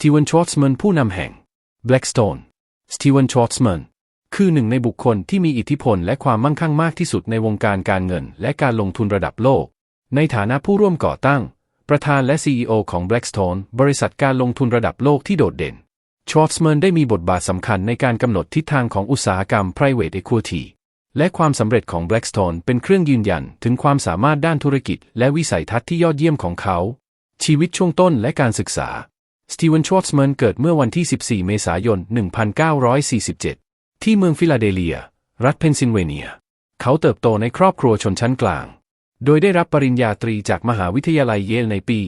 สตีเวนชอร์แมนผู้นำแห่ง Blackstone สตีเวนชอร์แมนคือหนึ่งในบุคคลที่มีอิทธิพลและความมั่งคั่งมากที่สุดในวงการการเงินและการลงทุนระดับโลก ในฐานะผู้ร่วมก่อตั้ง ประธานและ CEO ของ Blackstone บริษัทการลงทุนระดับโลกที่โดดเด่นชอร์แมนได้มีบทบาทสำคัญในการกำหนดทิศทางของอุตสาหกรรม private equity และความสำเร็จของ Blackstone เป็นเครื่องยืนยันถึงความสามารถด้านธุรกิจ และวิสัยทัศน์ที่ยอดเยี่ยมของเขา ชีวิตช่วงต้นและการศึกษา สตีเวนชอร์ s แมนเกิดเมื่อวันที่ 14 เมษายน 1947 ที่เมืองฟิลาเดลเฟีย รัฐเพนซิลเวเนีย เขาเติบโตในครอบครัวชนชั้นกลาง โดยได้รับปริญญาตรีจากมหาวิทยาลัยเยลในปี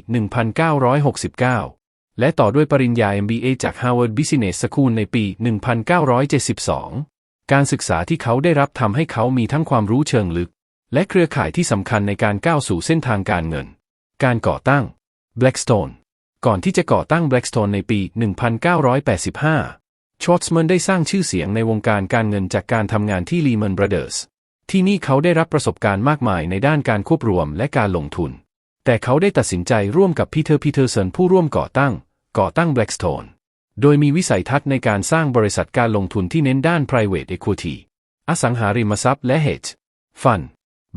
1969 และต่อด้วยปริญญา MBA จาก Harvard Business School ในปี 1972 การศึกษาที่เขาได้รับทำให้เขามีทั้งความรู้เชิงลึก และเครือข่ายที่สำคัญในการก้าวสู่เส้นทางการเงิน การก่อตั้ง Blackstone ก่อนที่จะก่อตั้ง Blackstone ในปี 1985 ชอร์ s แมนได้สร้างชื่อเสียงในวงการการเงินจากการทำงานที่ Lehman Brothers ที่นี่เขาได้รับประสบการณ์มากมายในด้านการควบรวมและการลงทุน แต่เขาได้ตัดสินใจร่วมกับพีเตอร์พีเทอร์สันผู้ร่วมก่อตั้ง ก่อตั้ง Blackstone โดยมีวิสัยทัศน์ในการสร้างบริษัทการลงทุนที่เน้นด้าน private equity อสังหาริมทรัพย์และ hedge fund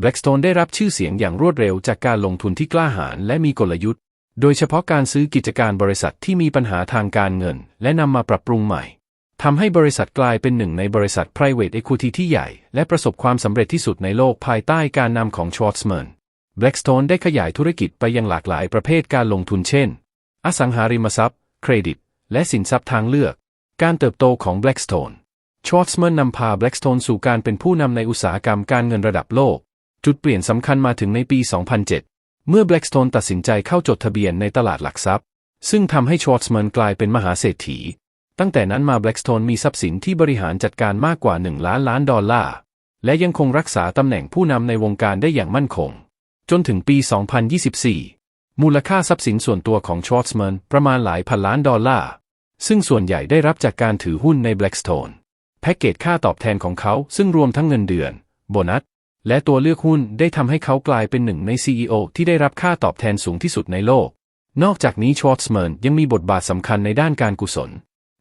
Blackstone ได้รับชื่อเสียงอย่างรวดเร็วจากการลงทุนที่กล้าหาญและมีกลยุทธ์ โดยเฉพาะการซื้อกิจการบริษัทที่มีปัญหาทางการเงิน และนำมาปรับปรุงใหม่ทำให้บริษัทกลายเป็นหนึ่งในบริษัท private equity ที่ใหญ่ และประสบความสำเร็จที่สุดในโลกภายใต้การนำของชอร์ s แมน Blackstone ได้ขยายธุรกิจไปยังหลากหลายประเภทการลงทุนเช่น อสังหาริมทรัพย์ เครดิต และสินทรัพย์ทางเลือก การเติบโตของ Blackstone ชอร์ s แมนนำพา Blackstone สู่การเป็นผู้นำในอุตสาหกรรมการเงินระดับโลก จุดเปลี่ยนสำคัญมาถึงในปี 2007 เมื่อ Blackstone ตัดสินใจเข้าจดทะเบียนในตลาดหลักทรัพย์ ซึ่งทำให้ชอร์แมนกลายเป็นมหาเศรษฐี ตั้งแต่นั้นมา Blackstone มีทรัพย์สินที่บริหารจัดการมากกว่า 1 ล้านล้านดอลลาร์ และยังคงรักษาตำแหน่งผู้นำในวงการได้อย่างมั่นคง จนถึงปี 2024 มูลค่าทรัพย์สินส่วนตัวของชอร์แมนประมาณหลายพันล้านดอลลาร์ ซึ่งส่วนใหญ่ได้รับจากการถือหุ้นใน Blackstone แพ็กเกจค่าตอบแทนของเขาซึ่งรวมทั้งเงินเดือน โบนัส และตัวเลือกหุ้นได้ทำให้เขากลายเป็นหนึ่งใน CEO ที่ได้รับค่าตอบแทนสูงที่สุดในโลก นอกจากนี้ชอร์ s แมนยังมีบทบาทสำคัญในด้านการกุศล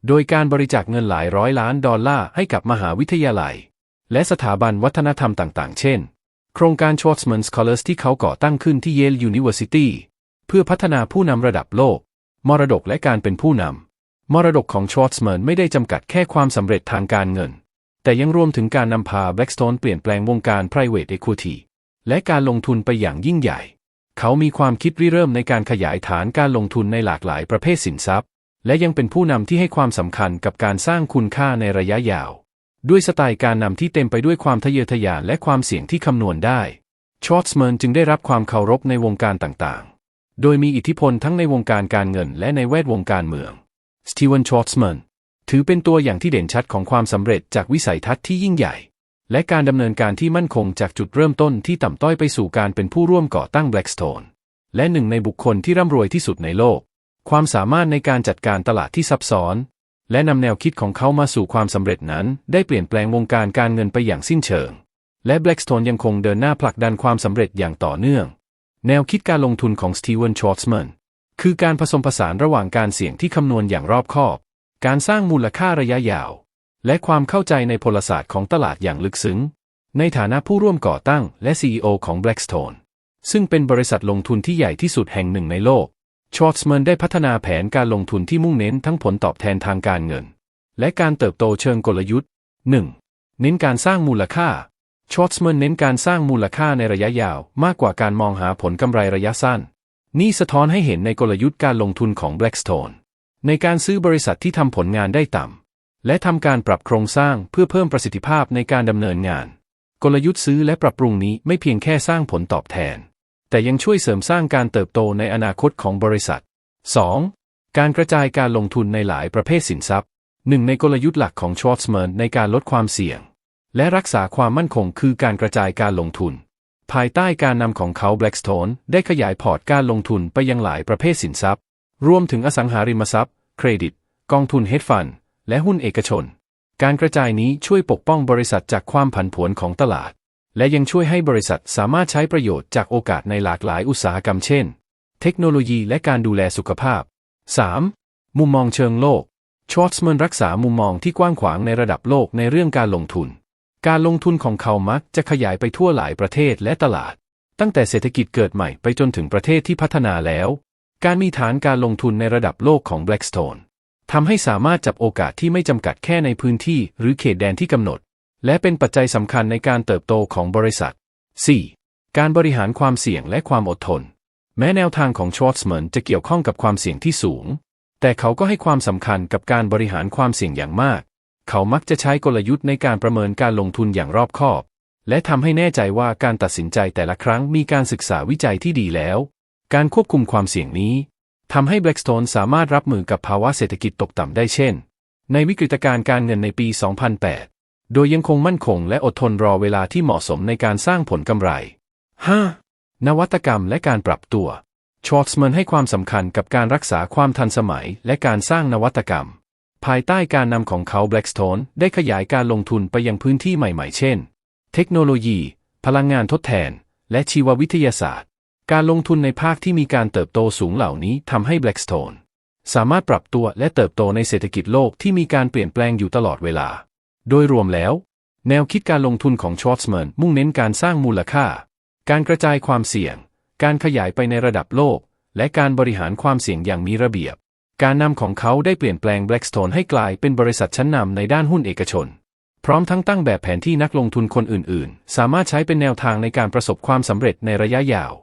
โดยการบริจาคเงินหลายร้อยล้านดอลลาร์ให้กับมหาวิทยาลัย และสถาบันวัฒนธรรมต่างๆ เช่น โครงการ s อ h ส r ม s น a n Scholars ที่เขาก่อตั้งขึ้นที่ Yale University เพื่อพัฒนาผู้นำระดับโลก มรดกและการเป็นผู้นำมรดกของชอร์ s แมนไม่ได้จำกัดแค่ความสำเร็จทางการเงิน แต่ยังรวมถึงการนำพา Blackstone เปลี่ยนแปลงวงการ private equity และการลงทุนไปอย่างยิ่งใหญ่ เขามีความคิดริเริ่มในการขยายฐานการลงทุนในหลากหลายประเภทสินทรัพย์ และยังเป็นผู้นำที่ให้ความสำคัญกับการสร้างคุณค่าในระยะยาว ด้วยสไตล์การนำที่เต็มไปด้วยความทะเยอทะยานและความเสี่ยงที่คำนวณได้ชอร์ s แมนจึงได้รับความเคารพในวงการต่างๆ โดยมีอิทธิพลทั้งในวงการการเงินและในแวดวงการเมืองสตีเวนชอร์ s แมน ถือเป็นตัวอย่างที่เด่นชัดของความสำเร็จจากวิสัยทัศน์ที่ยิ่งใหญ่ และการดำเนินการที่มั่นคงจากจุดเริ่มต้นที่ต่ำต้อยไปสู่การเป็นผู้ร่วมก่อตั้ง Blackstone และหนึ่งในบุคคลที่ร่ำรวยที่สุดในโลก ความสามารถในการจัดการตลาดที่ซับซ้อน และนำแนวคิดของเขามาสู่ความสำเร็จนั้น ได้เปลี่ยนแปลงวงการการเงินไปอย่างสิ้นเชิง และ Blackstone ยังคงเดินหน้าผลักดันความสำเร็จอย่างต่อเนื่อง แนวคิดการลงทุนของสตีเวนชอร์ s แมนคือการผสมผสานระหว่างการเสี่ยงที่คำนวณอย่างรอบคอบ การสร้างมูลค่าระยะยาว และความเข้าใจในพลศาสตร์ของตลาดอย่างลึกซึ้ง ในฐานะผู้ร่วมก่อตั้งและ CEO ของ Blackstone ซึ่งเป็นบริษัทลงทุนที่ใหญ่ที่สุดแห่งหนึ่งในโลก ชอร์ s แมนได้พัฒนาแผนการลงทุนที่มุ่งเน้นทั้งผลตอบแทนทางการเงิน และการเติบโตเชิงกลยุทธ์ 1. เน้นการสร้างมูลค่าชอร์ s แมนเน้นการสร้างมูลค่าในระยะยาวมากกว่าการมองหาผลกำไรระยะสั้น นี่สะท้อนให้เห็นในกลยุทธ์การลงทุนของ Blackstone ในการซื้อบริษัทที่ทำผลงานได้ต่ำ และทำการปรับโครงสร้างเพื่อเพิ่มประสิทธิภาพในการดำเนินงาน กลยุทธ์ซื้อและปรับปรุงนี้ไม่เพียงแค่สร้างผลตอบแทน แต่ยังช่วยเสริมสร้างการเติบโตในอนาคตของบริษัท 2. การกระจายการลงทุนในหลายประเภทสินทรัพย์ หนึ่งในกลยุทธ์หลักของชอร์ s แมนในการลดความเสี่ยง และรักษาความมั่นคงคือการกระจายการลงทุน ภายใต้การนำของเขา Blackstone ได้ขยายพอร์ตการลงทุนไปยังหลายประเภทสินทรัพย์ รวมถึงอสังหาริมทรัพย์ เครดิต กองทุนเฮดฟัน และหุ้นเอกชน การกระจายนี้ช่วยปกป้องบริษัทจากความผันผวนของตลาด และยังช่วยให้บริษัทสามารถใช้ประโยชน์จากโอกาสในหลากหลายอุตสาหกรรมเช่น เทคโนโลยีและการดูแลสุขภาพ 3. มุมมองเชิงโลกชอตส์แมนรักษามุมมองที่กว้างขวางในระดับโลกในเรื่องการลงทุน การลงทุนของเขามักจะขยายไปทั่วหลายประเทศและตลาด ตั้งแต่เศรษฐกิจเกิดใหม่ไปจนถึงประเทศที่พัฒนาแล้ว การมีฐานการลงทุนในระดับโลกของ Blackstone ทำให้สามารถจับโอกาสที่ไม่จำกัดแค่ในพื้นที่หรือเขตแดนที่กำหนด และเป็นปัจจัยสำคัญในการเติบโตของบริษัท 4. การบริหารความเสี่ยงและความอดทน แม้แนวทางของชวอตส์แมนจะเกี่ยวข้องกับความเสี่ยงที่สูง แต่เขาก็ให้ความสำคัญกับการบริหารความเสี่ยงอย่างมาก เขามักจะใช้กลยุทธ์ในการประเมินการลงทุนอย่างรอบคอบ และทำให้แน่ใจว่าการตัดสินใจแต่ละครั้งมีการศึกษาวิจัยที่ดีแล้ว การควบคุมความเสี่ยงนี้ทำให้ Blackstone สามารถรับมือกับภาวะเศรษฐกิจตกต่ำได้เช่น ในวิกฤตการณ์การเงินในปี 2008 โดยยังคงมั่นคงและอดทนรอเวลาที่เหมาะสมในการสร้างผลกำไร 5. นวัตกรรมและการปรับตัวชอตส์แมนให้ความสำคัญกับการรักษาความทันสมัยและการสร้างนวัตกรรม ภายใต้การนำของเขา Blackstone ได้ขยายการลงทุนไปยังพื้นที่ใหม่ๆ เช่น เทคโนโลยี พลังงานทดแทน และชีววิทยาศาสตร์ การลงทุนในภาคที่มีการเติบโตสูงเหล่านี้ทำให้ Blackstone สามารถปรับตัวและเติบโตในเศรษฐกิจโลกที่มีการเปลี่ยนแปลงอยู่ตลอดเวลา โดยรวมแล้ว แนวคิดการลงทุนของชอตส์แมนมุ่งเน้นการสร้างมูลค่า การกระจายความเสี่ยง การขยายไปในระดับโลก และการบริหารความเสี่ยงอย่างมีระเบียบ การนำของเขาได้เปลี่ยนแปลง Blackstone ให้กลายเป็นบริษัทชั้นนำในด้านหุ้นเอกชน พร้อมทั้งตั้งแบบแผนที่นักลงทุนคนอื่น ๆ สามารถใช้เป็นแนวทางในการประสบความสำเร็จในระยะยาว